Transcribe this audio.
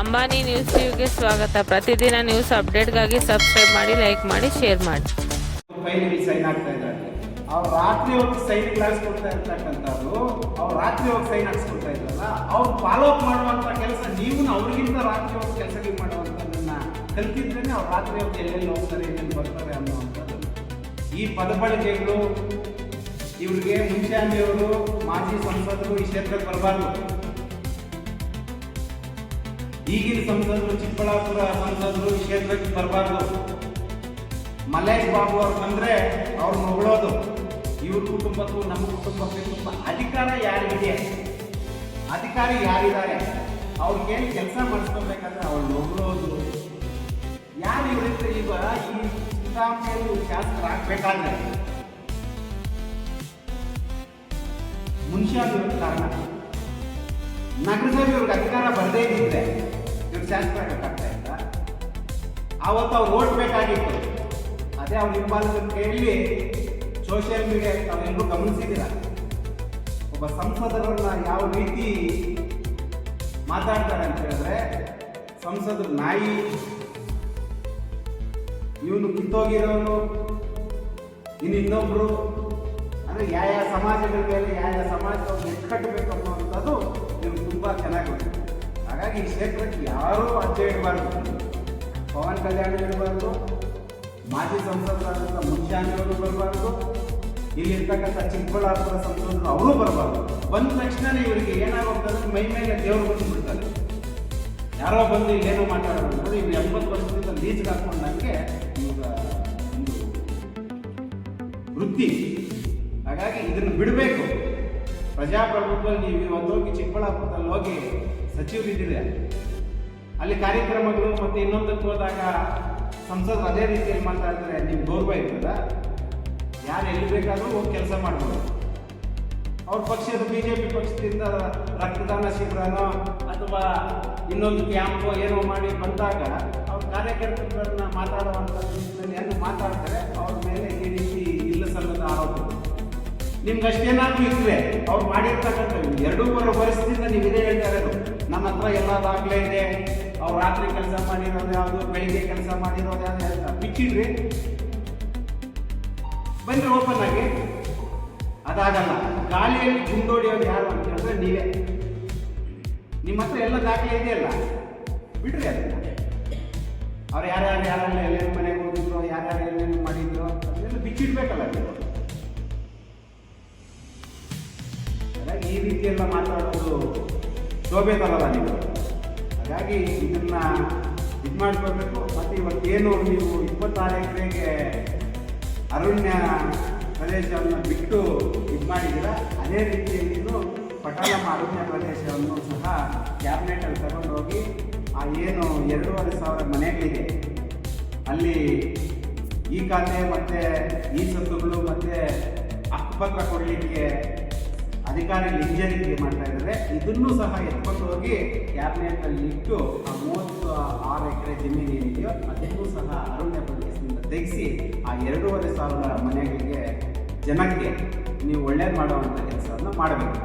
Ambani news ಟಿವಿಗೆ ಸ್ವಾಗತ. ಪ್ರತಿದಿನ ನ್ಯೂಸ್ ಅಪ್ಡೇಟ್ಗಾಗಿ ಸಬ್ಸ್ಕ್ರೈಬ್ ಮಾಡಿ, ಲೈಕ್ ಮಾಡಿ, ಶೇರ್ ಮಾಡಿ. ಸೈನ್ ಅವ್ರು ರಾತ್ರಿ ಹೋಗಿ ಸೈನ್ ಕೊಡ್ತಾ ಇರ್ತಕ್ಕಂಥದ್ದು ಅವ್ರು ರಾತ್ರಿ ಹೋಗಿ ಸೈನ್ ಹಾಕ್ಸ್ಕೊಳ್ತಾ ಇದ್ರಲ್ಲ ಅವ್ರು ಫಾಲೋ ಅಪ್ ಮಾಡುವಂಥ ಕೆಲಸ ನೀವು ಅವ್ರಿಗಿಂತ ರಾತ್ರಿ ಹೋಗಿ ಕೆಲಸಗಳು ಮಾಡುವಂಥದ್ದನ್ನ ಕಲ್ತಿದ್ರೇನೆ ಅವ್ರು ರಾತ್ರಿ ಹೋಗಿ ಎಲ್ಲೆಲ್ಲಿ ಹೋಗ್ತಾರೆ ಎಲ್ಲೆಲ್ಲಿ ಬರ್ತಾರೆ ಅನ್ನುವಂಥದ್ದು. ಈ ಪದಬಳಕೆಗಳು ಇವ್ರಿಗೆ ಮುಂಚಾನೆಯವರು ಮಾಜಿ ಸಂಸದರು ಈ ಕ್ಷೇತ್ರಕ್ಕೆ ಬರಬಾರ್ದು. ಈಗಿನ ಸಂಸದರು ಚಿಕ್ಕಬಳ್ಳಾಪುರ ಸಂಸದರು ಕ್ಷೇತ್ರಕ್ಕೆ ಬರಬಾರ್ದು. ಮಲೇಶ್ ಬಾಬು ಅವ್ರು ಬಂದರೆ ಅವ್ರು ಹೊಗಳೋದು. ಇವ್ರ ಕುಟುಂಬಕ್ಕೂ ನಮ್ಮ ಕುಟುಂಬಕ್ಕೆ ತುಂಬ ಅಧಿಕಾರ ಯಾರಿಗಿದೆ? ಅಧಿಕಾರಿ ಯಾರಿದ್ದಾರೆ? ಅವ್ರಿಗೇನು ಕೆಲಸ ಮಾಡಿಸ್ಕೊಬೇಕಂದ್ರೆ ಅವ್ರು ಹೊಗಳೋದು. ಯಾರು ಇವರಿಂದ ಈಗ ಈ ಚುನಾವಣೆಯಲ್ಲಿ ಶಾಸಕರಾಗಬೇಕಾದ್ರೆ ಮುನ್ಷಿಯಾಗಿರೋ ಕಾರಣ. ನಗರಸಭೆ ಇವ್ರಿಗೆ ಅಧಿಕಾರ ಬರದೇ ಇದ್ದಿದ್ರೆ ಇವ್ರು ಮಾಡಬೇಕಾಗ್ತಾ ಇದ್ದ ಆವತ್ತು ಅವ್ರು ಓಟ್ ಬೇಕಾಗಿತ್ತು ಅದೇ ಅವ್ರು ಹಿಂಬಾಲದ ಕೇಳಿ ಸೋಷಿಯಲ್ ಮೀಡಿಯಾ ತಾವೆಲ್ಲರೂ ಗಮನಿಸಿದ್ದೀರ? ಒಬ್ಬ ಸಂಸದರನ್ನ ಯಾವ ರೀತಿ ಮಾತಾಡ್ತಾರೆ ಅಂತ ಹೇಳಿದ್ರೆ ಸಂಸದರು ನಾಯಿ, ಇವನು ಕಿತ್ತೋಗಿರೋನು, ಇನ್ನು ಇನ್ನೊಬ್ರು, ಅಂದ್ರೆ ಯಾವ ಯಾವ ಸಮಾಜಗಳ ಮೇಲೆ ಯಾವ ಯಾವ ಸಮಾಜದವ್ರು ಕಟ್ಟಬೇಕು ಅನ್ನುವಂಥದ್ದು ಇವ್ರು ತುಂಬ ಚೆನ್ನಾಗಿ ಹಾಗಾಗಿ ಈ ಕ್ಷೇತ್ರಕ್ಕೆ ಯಾರೂ ಅಜ್ಜ ಇಡಬಾರ್ದು ಪವನ್ ಕಲ್ಯಾಣ್ ಇರಬಾರ್ದು. ಮಾಜಿ ಸಂಸದರಾದಂಥ ಮುಂಚಾನೆಯವರು ಬರಬಾರ್ದು. ಇಲ್ಲಿರ್ತಕ್ಕಂಥ ಚಿಕ್ಕಬಳ್ಳಾಪುರ ಸಂಸದರು ಅವರು ಬರಬಾರ್ದು. ಬಂದ ತಕ್ಷಣ ಇವರಿಗೆ ಏನಾಗೋಗ್ತದೆ ಮೈ ಮೇಲೆ ದೇವರು ಬಂದು ಯಾರೋ ಬಂದು ಏನೋ ಮಾತಾಡೋದು ಇವ್ರು ಎಂಬತ್ತು ವರ್ಷದಿಂದ ಲೀಸ್ಗೆ ಇವಾಗ ಒಂದು ವೃತ್ತಿ. ಹಾಗಾಗಿ ಇದನ್ನು ಬಿಡಬೇಕು. ಪ್ರಜಾಪ್ರಭುತ್ವದಲ್ಲಿ ನೀವು ಇವತ್ತು ಹೋಗಿ ಚಿಕ್ಕಬಳ್ಳಾಪುರದಲ್ಲಿ ಹೋಗಿ ಸಚಿವರಿದ್ದೀರಿ ಅಲ್ಲಿ ಕಾರ್ಯಕ್ರಮಗಳು ಮತ್ತು ಇನ್ನೊಂದಕ್ಕೆ ಹೋದಾಗ ಸಂಸದರು ಅದೇ ರೀತಿಯಲ್ಲಿ ಮಾತಾಡಿದ್ರೆ ನಿಮ್ಗೆ ಗೌರವ ಇರ್ತದ? ಯಾರು ಎಲ್ಲಿ ಬೇಕಾದರೂ ಹೋಗಿ ಕೆಲಸ ಮಾಡ್ಬೋದು. ಅವ್ರ ಪಕ್ಷದ ಬಿ ಜೆ ಪಿ ಪಕ್ಷದಿಂದ ರಕ್ತದಾನ ಶಿಬಿರನೋ ಅಥವಾ ಇನ್ನೊಂದು ಕ್ಯಾಂಪೋ ಏನೋ ಮಾಡಿ ಬಂದಾಗ ಅವ್ರ ಕಾರ್ಯಕರ್ತರನ್ನ ಮಾತಾಡುವಂಥ ಮಾತಾಡ್ತಾರೆ, ಅವ್ರ ಮೇಲೆ ಈ ರೀತಿ ಇಲ್ಲ ಸಲ್ಲದ ಆರೋಪ ನಿಮ್ಗೆ ಅಷ್ಟೇನಾದ್ರೂ ಇದ್ರೆ ಅವ್ರು ಮಾಡಿರ್ತಕ್ಕಂಥ ಎರಡೂ ಮೂರು ನೀವು ಇದೇ ಹೇಳ್ತಾ ಇರೋದು. ನಮ್ಮ ಹತ್ರ ಎಲ್ಲ ದಾಖಲೆ ಇದೆ. ಅವ್ರು ರಾತ್ರಿ ಕೆಲಸ ಮಾಡಿರೋದು ಯಾವುದು ಬೆಳಿಗ್ಗೆ ಕೆಲಸ ಮಾಡಿರೋದು ಯಾವುದು ಅಂತ ಬಿಚ್ಚಿಡ್ರಿ. ಬಂದ್ರೆ ಓಪನ್ ಆಗಿ. ಅದಾಗಲ್ಲ. ಗಾಳಿಯಲ್ಲಿ ಗುಂಡೋಡಿಯೋದು ಯಾರು ಅಂತ ಹೇಳಿದ್ರೆ ನೀವೇ. ನಿಮ್ಮ ಹತ್ರ ಎಲ್ಲ ದಾಖಲೆ ಇದೆಯಲ್ಲ? ಬಿಡ್ರಿ ಅದನ್ನ. ಅವ್ರು ಯಾರ್ಯಾರು ಯಾರೆಲ್ಲ ಎಲ್ಲೆಲ್ಲಿ ಮನೆಗೆ ಹೋಗಿದ್ರು, ಯಾರ್ಯಾರು ಎಲ್ಲೆಲ್ಲಿ ಮಾಡಿದ್ರು ಅದನ್ನೆಲ್ಲ ಬಿಚ್ಚಿಡ್ಬೇಕಲ್ಲ ನೀವು. ಈ ರೀತಿ ಎಲ್ಲ ಮಾತಾಡೋದು ಶೋಭೆ ತರಲ್ಲ ನೀವು. ಹಾಗಾಗಿ ಇದನ್ನ ಇದು ಮಾಡ್ಕೋಬೇಕು ಮತ್ತು ಇವತ್ತೇನು ನೀವು ಇಪ್ಪತ್ತಾರು ಎಕರೆಗೆ ಅರಣ್ಯ ಪ್ರದೇಶವನ್ನು ಬಿಟ್ಟು ಇದು ಮಾಡಿದ್ದೀರ? ಅದೇ ರೀತಿಯಲ್ಲಿ ಪಟ್ಟಣಮ್ಮ ಅರಣ್ಯ ಪ್ರದೇಶವನ್ನು ಸಹ ಕ್ಯಾಬಿನೆಟಲ್ಲಿ ತಗೊಂಡೋಗಿ ಆ ಏನು ಎರಡೂವರೆ ಸಾವಿರ ಮನೆಗಳಿದೆ. ಅಲ್ಲಿ ಈ ಖಾತೆ ಮತ್ತು ಈ ಸತ್ತುಗಳು ಮತ್ತು ಅಕ್ಕಪಕ್ಕ ಕೊಡಲಿಕ್ಕೆ ಅಧಿಕಾರಿ ಹಿಂಜರಿಕೆ ಮಾಡ್ತಾ ಇದ್ದಾರೆ. ಇದನ್ನು ಸಹ ಎತ್ಕೊಂಡು ಹೋಗಿ ಕ್ಯಾಬಿನೆಟಲ್ಲಿ ಇಟ್ಟು ಆ ಮೂವತ್ತು ಆರು ಎಕರೆ ಜಮೀನು ಏನಿದೆಯೋ ಅದನ್ನು ಸಹ ಅರಣ್ಯ ಪ್ರದೇಶದಿಂದ ತೆಗೆಸಿ ಆ ಎರಡೂವರೆ ಸಾವಿರ ಮನೆಗಳಿಗೆ ಜನಕ್ಕೆ ನೀವು ಒಳ್ಳೇದು ಮಾಡುವಂಥ ಕೆಲಸವನ್ನು ಮಾಡಬೇಕು.